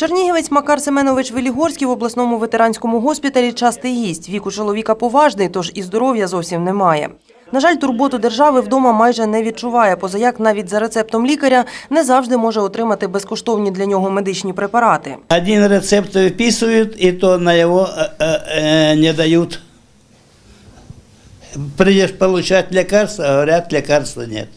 Чернігівець Макар Семенович Велігорський в обласному ветеранському госпіталі частий гість. Вік у чоловіка поважний, тож і здоров'я зовсім немає. На жаль, турботу держави вдома майже не відчуває, позаяк навіть за рецептом лікаря не завжди може отримати безкоштовні для нього медичні препарати. Один рецепт выписывают, и то на его э, э, э, не дают. Придешь получать лекарства, а говорят, лекарства нет.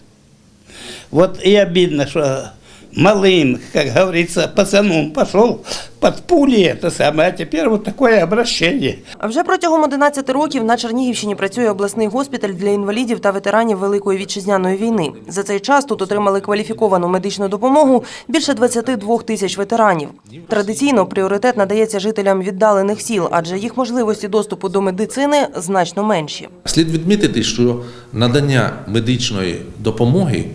Вот и обидно, что малым, как говорится, пацаном пошел под пули это самое, а теперь вот такое обращение. А вже протягом 11 років на Чернігівщині працює обласний госпіталь для інвалідів та ветеранів Великої вітчизняної війни. За цей час тут отримали кваліфіковану медичну допомогу більше 22 тисяч ветеранів. Традиційно пріоритет надається жителям віддалених сіл, адже їх можливості доступу до медицини значно менші. Слід відмітити, що надання медичної допомоги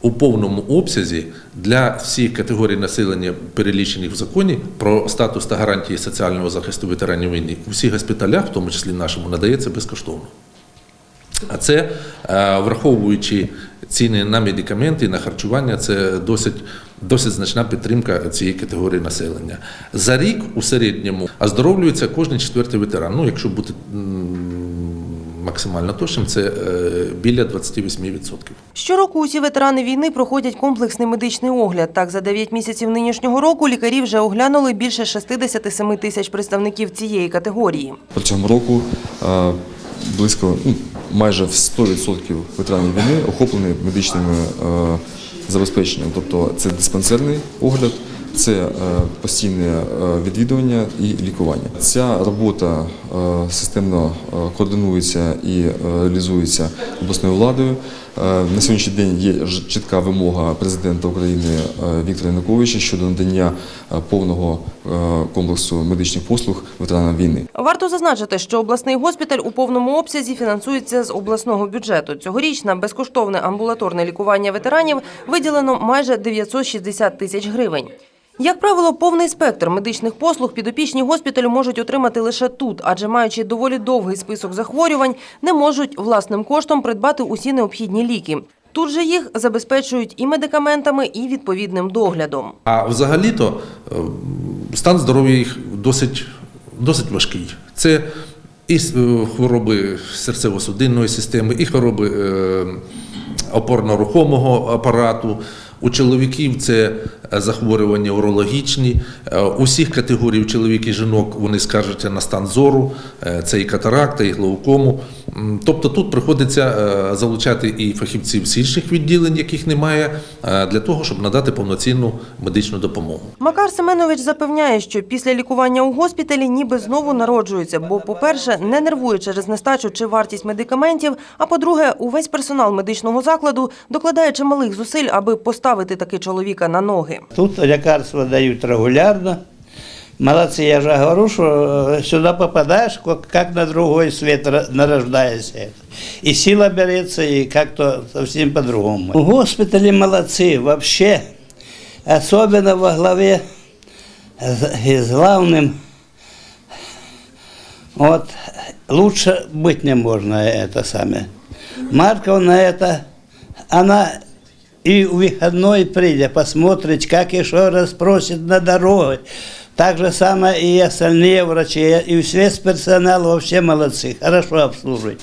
у повному обсязі для всіх категорій населення, перелічених в законі про статус та гарантії соціального захисту ветеранів війни, у всіх госпіталях, в тому числі нашому, надається безкоштовно. А це, е, враховуючи ціни на медикаменти, на харчування, це досить, досить значна підтримка цієї категорії населення. За рік у середньому оздоровлюється кожен четвертий ветеран. Ну, якщо бути максимально точним, це е, біля 28%. Щороку усі ветерани війни проходять комплексний медичний огляд. Так, за 9 місяців нинішнього року лікарі вже оглянули більше 67 тисяч представників цієї категорії. Протягом року е, близько ну, майже в 100% ветеранів війни охоплені медичними е, забезпеченням. Тобто це диспансерний огляд, це постійне відвідування і лікування. Ця робота системно е, координується і е, реалізується обласною владою. Е, На сьогоднішній день є чітка вимога президента України е, Віктора Януковича щодо надання е, повного е, комплексу медичних послуг ветеранам війни. Варто зазначити, що обласний госпіталь у повному обсязі фінансується з обласного бюджету. Цьогоріч на безкоштовне амбулаторне лікування ветеранів виділено майже 960 тисяч гривень. Як правило, повний спектр медичних послуг підопічні госпіталю можуть отримати лише тут, адже маючи доволі довгий список захворювань, не можуть власним коштом придбати усі необхідні ліки. Тут же їх забезпечують і медикаментами, і відповідним доглядом. А взагалі-то е, стан здоров'я їх досить, досить важкий. Це і е, хвороби серцево-судинної системи, і хвороби е, опорно-рухомого апарату. У чоловіків це е, захворювання урологічні. Е, Усіх категорій чоловік і жінок вони скаржаться на стан зору, е, це і катаракта, і глаукому. Тобто тут приходиться залучати і фахівців з інших відділень, яких немає, для того, щоб надати повноцінну медичну допомогу. Макар Семенович запевняє, що після лікування у госпіталі ніби знову народжується, бо, по-перше, не нервує через нестачу чи вартість медикаментів, а по-друге, увесь персонал медичного закладу докладає чималих зусиль, аби поставити таки чоловіка на ноги. Тут лекарства дают регулярно. Молодцы, я же говорю, что э, сюда попадаешь, как как на другой свет ра- нарождаешься. И сила берется, и как-то совсем по-другому. Госпитали молодцы, вообще. Особенно во главе с- и с главным. Вот лучше быть не можно это самое. Марковна это, она и в выходной придя, посмотрит, как и что расспросит на дороге. Так же самое и остальные врачи, и весь персонал вообще молодцы, хорошо обслуживают.